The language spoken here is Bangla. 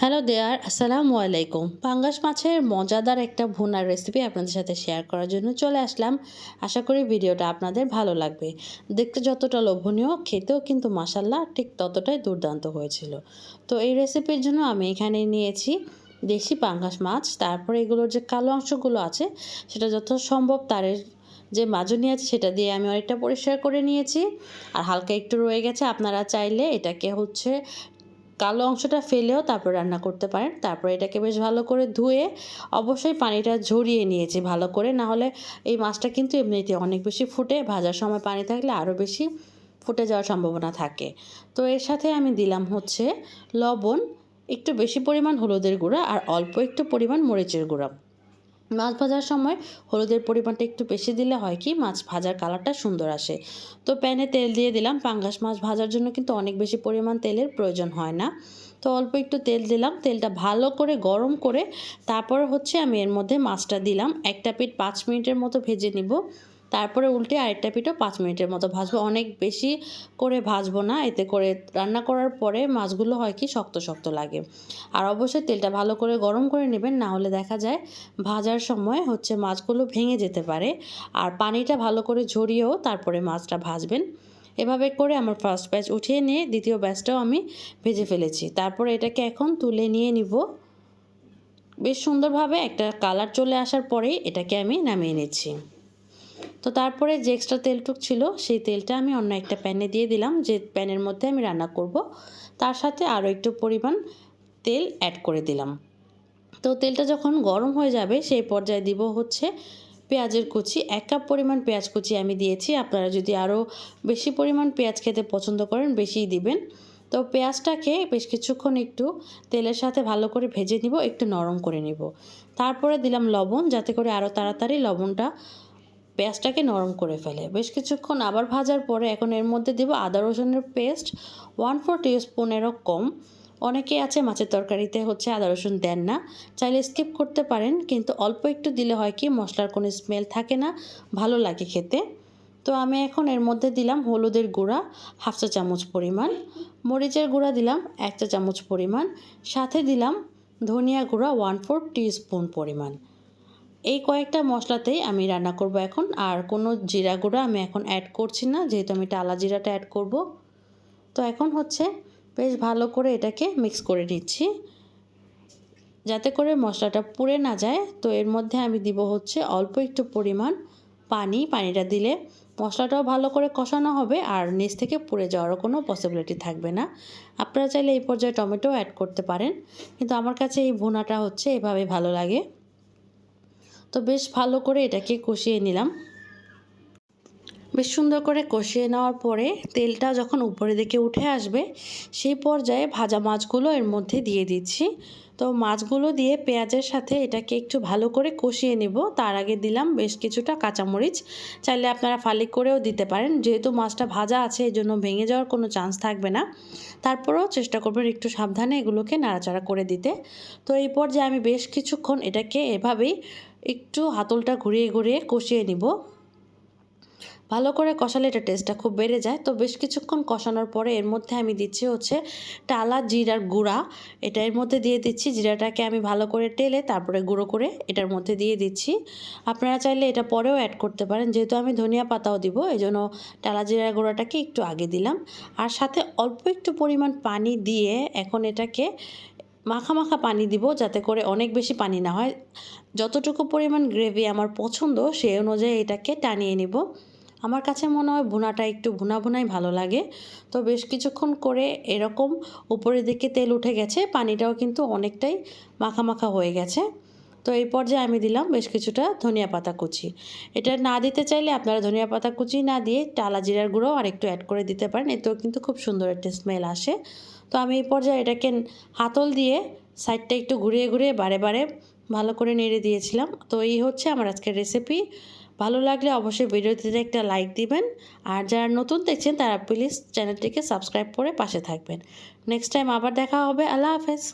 হ্যালো দেয়ার আসসালামু আলাইকুম পাঙ্গাস মাছের মজাদার একটা ভুনার রেসিপি আপনাদের সাথে শেয়ার করার জন্য চলে আসলাম। আশা করি ভিডিওটা আপনাদের ভালো লাগবে। দেখতে যতটা লোভনীয়, খেতেও কিন্তু মাসাল্লাহ ঠিক ততটাই দুর্দান্ত হয়েছিল। তো এই রেসিপির জন্য আমি এখানে নিয়েছি দেশি পাঙ্গাস মাছ। তারপরে এগুলোর যে কালো অংশগুলো আছে, সেটা যত সম্ভব তারের যে মাজনি আছে, সেটা দিয়ে আমি অনেকটা পরিষ্কার করে নিয়েছি। আর হালকা একটু রয়ে গেছে, আপনারা চাইলে এটাকে হচ্ছে কালো অংশটা ফেলেও তারপর রান্না করতে পারেন। তারপর এটাকে বেশ ভালো করে ধুয়ে অবশ্যই পানিটা ঝরিয়ে নিয়েছি ভালো করে। না হলে এই মাছটা কিন্তু এমনিতে অনেক বেশি ফুটে, ভাজার সময় পানি থাকলে আরও বেশি ফুটে যাওয়ার সম্ভাবনা থাকে। তো এর সাথে আমি দিলাম হচ্ছে লবণ, একটু বেশি পরিমাণ হলুদের গুঁড়া আর অল্প একটু পরিমাণ মরিচের গুঁড়া। মাছ ভাজার সময় হলুদের পরিমাণটা একটু বেশি দিলে হয় কি, মাছ ভাজার কালারটা সুন্দর আসে। তো প্যানে তেল দিয়ে দিলাম, পাঙ্গাস মাছ ভাজার জন্য কিন্তু অনেক বেশি পরিমাণ তেলের প্রয়োজন হয় না। তো অল্প একটু তেল দিলাম, তেলটা ভালো করে গরম করে তারপর হচ্ছে আমি এর মধ্যে মাছটা দিলাম। একটা পিঠ পাঁচ মিনিটের মতো ভেজে নিব। তারপরে উল্টে আরেকটা পিঠও পাঁচ মিনিটের মতো ভাজবো। অনেক বেশি করে ভাজবো না, এতে করে রান্না করার পরে মাছগুলো হয় কি শক্ত শক্ত লাগে। আর অবশ্যই তেলটা ভালো করে গরম করে নেবেন, না হলে দেখা যায় ভাজার সময় হচ্ছে মাছগুলো ভেঙে যেতে পারে। আর পানিটা ভালো করে ঝরিয়েও তারপরে মাছটা ভাজবেন। এভাবে করে আমার ফার্স্ট ব্যাচ উঠিয়ে নিয়ে দ্বিতীয় ব্যাচটাও আমি ভেজে ফেলেছি। তারপরে এটাকে এখন তুলে নিয়ে নিব। বেশ সুন্দরভাবে একটা কালার চলে আসার পরেই এটাকে আমি নামিয়ে নিচ্ছি। তো তারপরে যে এক্সট্রা তেলটুক ছিল, সেই তেলটা আমি অন্য একটা প্যানে দিয়ে দিলাম, যে প্যানের মধ্যে আমি রান্না করব। তার সাথে আরও একটু পরিমাণ তেল অ্যাড করে দিলাম। তো তেলটা যখন গরম হয়ে যাবে, সেই পর্যায়ে দিব হচ্ছে পেঁয়াজের কুচি। এক কাপ পরিমাণ পেঁয়াজ কুচি আমি দিয়েছি। আপনারা যদি আরও বেশি পরিমাণ পেঁয়াজ খেতে পছন্দ করেন, বেশিই দিবেন। তো পেঁয়াজটাকে বেশ কিছুক্ষণ একটু তেলের সাথে ভালো করে ভেজে নিব, একটু নরম করে নিব। তারপরে দিলাম লবণ, যাতে করে আরও তাড়াতাড়ি লবণটা পেঁয়াজটাকে নরম করে ফেলে। বেশ কিছুক্ষণ আবার ভাজার পরে এখন এর মধ্যে দেবো আদা রসুনের পেস্ট, ওয়ান ফোর স্পুনেরও কম। অনেকে আছে মাছের তরকারিতে হচ্ছে আদা রসুন দেন না। চাইলে স্কিপ করতে পারেন, কিন্তু অল্প একটু দিলে হয় কি, মশলার কোনো স্মেল থাকে না, ভালো লাগে খেতে। তো আমি এখন এর মধ্যে দিলাম হলুদের গুঁড়া, হাফ চা চামচ পরিমাণ। মরিচের গুঁড়া দিলাম এক চা চামচ পরিমাণ। সাথে দিলাম ধনিয়া গুঁড়া, ওয়ান ফোর স্পুন পরিমাণ। এই কয়েকটা মশলাতেই আমি রান্না করব এখন, আর কোনো জিরা গুঁড়া আমি এখন অ্যাড করছি না, যেহেতু আমি টালা জিরাটা অ্যাড করব। তো এখন হচ্ছে বেশ ভালো করে এটাকে মিক্স করে নিচ্ছি। যাতে করে মশলাটা পুড়ে না যায়, তো এর মধ্যে আমি দিব হচ্ছে অল্প একটু পরিমাণ পানি, পানিটা দিলে মশলাটাও ভালো করে কষানো হবে, আর নিচ থেকে পুড়ে যাওয়ারও কোনো পসিবিলিটি থাকবে না। আপনারা চাইলে এই পর্যায়ে টমেটো অ্যাড করতে পারেন, কিন্তু আমার কাছে এই ভুনাটা হচ্ছে এভাবে ভালো লাগে। তো বেশ ভালো করে এটাকে কষিয়ে নিলাম। বেশ সুন্দর করে কষিয়ে নেওয়ার পরে তেলটা যখন উপরে দিকে উঠে আসবে, সেই পর্যায়ে ভাজা মাছগুলো এর মধ্যে দিয়ে দিচ্ছি। তো মাছগুলো দিয়ে পেঁয়াজের সাথে এটাকে একটু ভালো করে কষিয়ে নেব। তার আগে দিলাম বেশ কিছুটা কাঁচামরিচ। চাইলে আপনারা ফালি করেও দিতে পারেন। যেহেতু মাছটা ভাজা আছে এই জন্য ভেঙে যাওয়ার কোনো চান্স থাকবে না। তারপরেও চেষ্টা করবেন একটু সাবধানে এগুলোকে নাড়াচাড়া করে দিতে। তো এই পর্যায়ে আমি বেশ কিছুক্ষণ এটাকে এভাবেই একটু হাতলটা ঘুরিয়ে ঘুরিয়ে কষিয়ে নিব। ভালো করে কষালে এটা টেস্টটা খুব বেড়ে যায়। তো বেশ কিছুক্ষণ কষানোর পরে এর মধ্যে আমি দিচ্ছি হচ্ছে টালা জিরার গুঁড়া। এটা এর মধ্যে দিয়ে দিচ্ছি। জিরাটাকে আমি ভালো করে টেলে তারপরে গুঁড়ো করে এটার মধ্যে দিয়ে দিচ্ছি। আপনারা চাইলে এটা পরেও অ্যাড করতে পারেন। যেহেতু আমি ধনিয়া পাতাও দিব এই জন্য টালা জিরার গুঁড়াটাকে একটু আগে দিলাম। আর সাথে অল্প একটু পরিমাণ পানি দিয়ে এখন এটাকে মাখা মাখা পানি দিব যাতে করে অনেক বেশি পানি না হয়। যতটুকু পরিমাণ গ্রেভি আমার পছন্দ, সেই অনুযায়ী এটাকে টানিয়ে নিব। আমার কাছে মনে হয় ভুনাটা একটু ভুনা ভুনাই ভালো লাগে। তো বেশ কিছুক্ষণ করে এরকম উপরের দিকে তেল উঠে গেছে, পানিটাও কিন্তু অনেকটাই মাখা মাখা হয়ে গেছে। তো এই পর্যায়ে আমি দিলাম বেশ কিছুটা ধনিয়া পাতা কুচি। এটা না দিতে চাইলে আপনারা ধনিয়া পাতা কুচি না দিয়ে টালা জিরার গুঁড়ো আর একটু অ্যাড করে দিতে পারেন, এতেও কিন্তু খুব সুন্দর একটা স্মেল আসে। তো আমি এই পর্যায়ে এটাকে হাতল দিয়ে সাইডটা একটু ঘুরিয়ে ঘুরিয়ে বারে বারে ভালো করে নেড়ে দিয়েছিলাম। তো এই হচ্ছে আমার আজকের রেসিপি ভালো লাগলে অবশ্যই ভিডিওটিতে একটা লাইক দিবেন। আর যারা নতুন দেখছেন তারা প্লিজ চ্যানেলটিকে সাবস্ক্রাইব করে পাশে থাকবেন। নেক্সট টাইম আবার দেখা হবে। আল্লাহ হাফেজ।